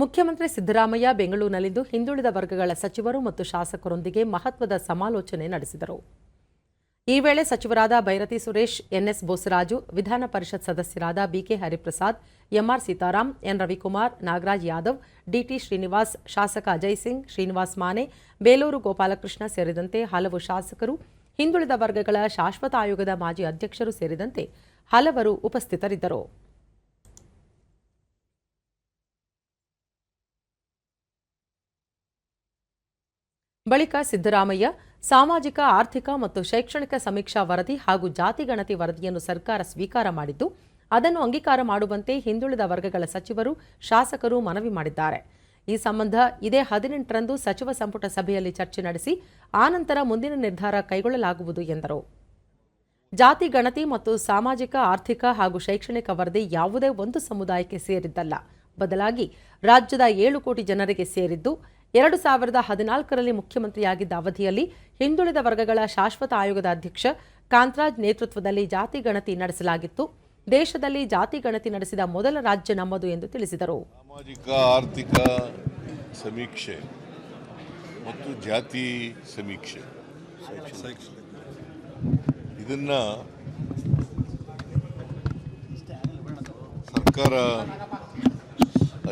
ಮುಖ್ಯಮಂತ್ರಿ ಸಿದ್ದರಾಮಯ್ಯ ಬೆಂಗಳೂರಿನಲ್ಲಿಂದು ಹಿಂದುಳಿದ ವರ್ಗಗಳ ಸಚಿವರು ಮತ್ತು ಶಾಸಕರೊಂದಿಗೆ ಮಹತ್ವದ ಸಮಾಲೋಚನೆ ನಡೆಸಿದರು. ಈ ವೇಳೆ ಸಚಿವರಾದ ಭೈರತಿ ಸುರೇಶ್, ಎನ್ಎಸ್ ಬೋಸರಾಜು, ವಿಧಾನ ಪರಿಷತ್ ಸದಸ್ಯರಾದ B K Hariprasad, M R Seetharam, N Ravikumar, Nagaraj Yadav, D T Srinivas, ಶಾಸಕ ಅಜಯ್ ಸಿಂಗ್, ಶ್ರೀನಿವಾಸ್ ಮಾನೆ, ಬೇಲೂರು ಗೋಪಾಲಕೃಷ್ಣ ಸೇರಿದಂತೆ ಹಲವು ಶಾಸಕರು, ಹಿಂದುಳಿದ ವರ್ಗಗಳ ಶಾಶ್ವತ ಆಯೋಗದ ಮಾಜಿ ಅಧ್ಯಕ್ಷರು ಸೇರಿದಂತೆ ಹಲವರು ಉಪಸ್ಥಿತರಿದ್ದರು. ಬಳಿಕ ಸಿದ್ದರಾಮಯ್ಯ ಸಾಮಾಜಿಕ, ಆರ್ಥಿಕ ಮತ್ತು ಶೈಕ್ಷಣಿಕ ಸಮೀಕ್ಷಾ ವರದಿ ಹಾಗೂ ಜಾತಿ ಗಣತಿ ವರದಿಯನ್ನು ಸರ್ಕಾರ ಸ್ವೀಕಾರ ಮಾಡಿದ್ದು, ಅದನ್ನು ಅಂಗೀಕಾರ ಮಾಡುವಂತೆ ಹಿಂದುಳಿದ ವರ್ಗಗಳ ಸಚಿವರು, ಶಾಸಕರು ಮನವಿ ಮಾಡಿದ್ದಾರೆ. ಈ ಸಂಬಂಧ ಇದೇ ಹದಿನೆಂಟರಂದು ಸಚಿವ ಸಂಪುಟ ಸಭೆಯಲ್ಲಿ ಚರ್ಚೆ ನಡೆಸಿ ಆನಂತರ ಮುಂದಿನ ನಿರ್ಧಾರ ಕೈಗೊಳ್ಳಲಾಗುವುದು ಎಂದರು. ಜಾತಿ ಗಣತಿ ಮತ್ತು ಸಾಮಾಜಿಕ, ಆರ್ಥಿಕ ಹಾಗೂ ಶೈಕ್ಷಣಿಕ ವರದಿ ಯಾವುದೇ ಒಂದು ಸಮುದಾಯಕ್ಕೆ ಸೇರಿದ್ದಲ್ಲ. ಬದಲಾಗಿ ರಾಜ್ಯದ ಏಳು ಕೋಟಿ ಜನರಿಗೆ ಸೇರಿದ್ದು ಎರಡು ಸಾವಿರದ ಹದಿನಾಲ್ಕರಲ್ಲಿ ಮುಖ್ಯಮಂತ್ರಿಯಾಗಿದ್ದ ಅವಧಿಯಲ್ಲಿ ಹಿಂದುಳಿದ ವರ್ಗಗಳ ಶಾಶ್ವತ ಆಯೋಗದ ಅಧ್ಯಕ್ಷ ಕಾಂತರಾಜ್ ನೇತೃತ್ವದಲ್ಲಿ ಜಾತಿ ಗಣತಿ ನಡೆಸಲಾಗಿತ್ತು. ದೇಶದಲ್ಲಿ ಜಾತಿ ಗಣತಿ ನಡೆಸಿದ ಮೊದಲ ರಾಜ್ಯ ನಮ್ಮದು ಎಂದು ತಿಳಿಸಿದರು. ಸಾಮಾಜಿಕ, ಆರ್ಥಿಕ ಸಮೀಕ್ಷೆ ಮತ್ತು ಜಾತಿ ಸಮೀಕ್ಷೆ. ಇದನ್ನ ಸರ್ಕಾರ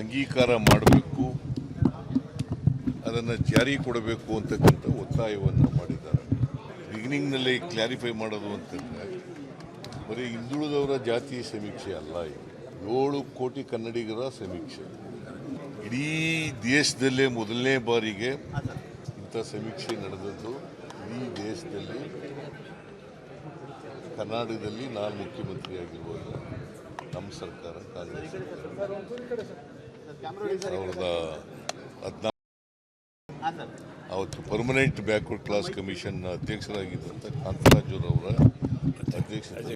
ಅಂಗೀಕಾರ ಮಾಡಬೇಕು. ಅದನ್ನು ಜಾರಿ ಕೊಡಬೇಕು ಅಂತಕ್ಕಂಥ ಒತ್ತಾಯವನ್ನು ಮಾಡಿದ್ದಾರೆ. ಬಿಗಿನಿಂಗ್ನಲ್ಲಿ ಕ್ಲಾರಿಫೈ ಮಾಡೋದು ಅಂತಂದರೆ ಬರೀ ಹಿಂದುಳಿದವರ ಜಾತಿ ಸಮೀಕ್ಷೆ ಅಲ್ಲ ಇದು. ಏಳು ಕೋಟಿ ಕನ್ನಡಿಗರ ಸಮೀಕ್ಷೆ. ಇಡೀ ದೇಶದಲ್ಲೇ ಮೊದಲನೇ ಬಾರಿಗೆ ಇಂಥ ಸಮೀಕ್ಷೆ ನಡೆದದ್ದು. ಇಡೀ ದೇಶದಲ್ಲಿ ಕರ್ನಾಟಕದಲ್ಲಿ ನಾನು ಮುಖ್ಯಮಂತ್ರಿ ಆಗಿರುವಾಗ ನಮ್ಮ ಸರ್ಕಾರ ಕಾಂಗ್ರೆಸ್ ಸರ್ಕಾರ. ಸಾವಿರದ ಹದಿನಾಲ್ಕು ಅವತ್ತು ಪರ್ಮನೆಂಟ್ ಬ್ಯಾಕ್ವರ್ಡ್ ಕ್ಲಾಸ್ ಕಮಿಷನ್ ಅಧ್ಯಕ್ಷರಾಗಿದ್ದಂಥ ಕಾಂತರಾಜುರವರ ಅಧ್ಯಕ್ಷತೆ.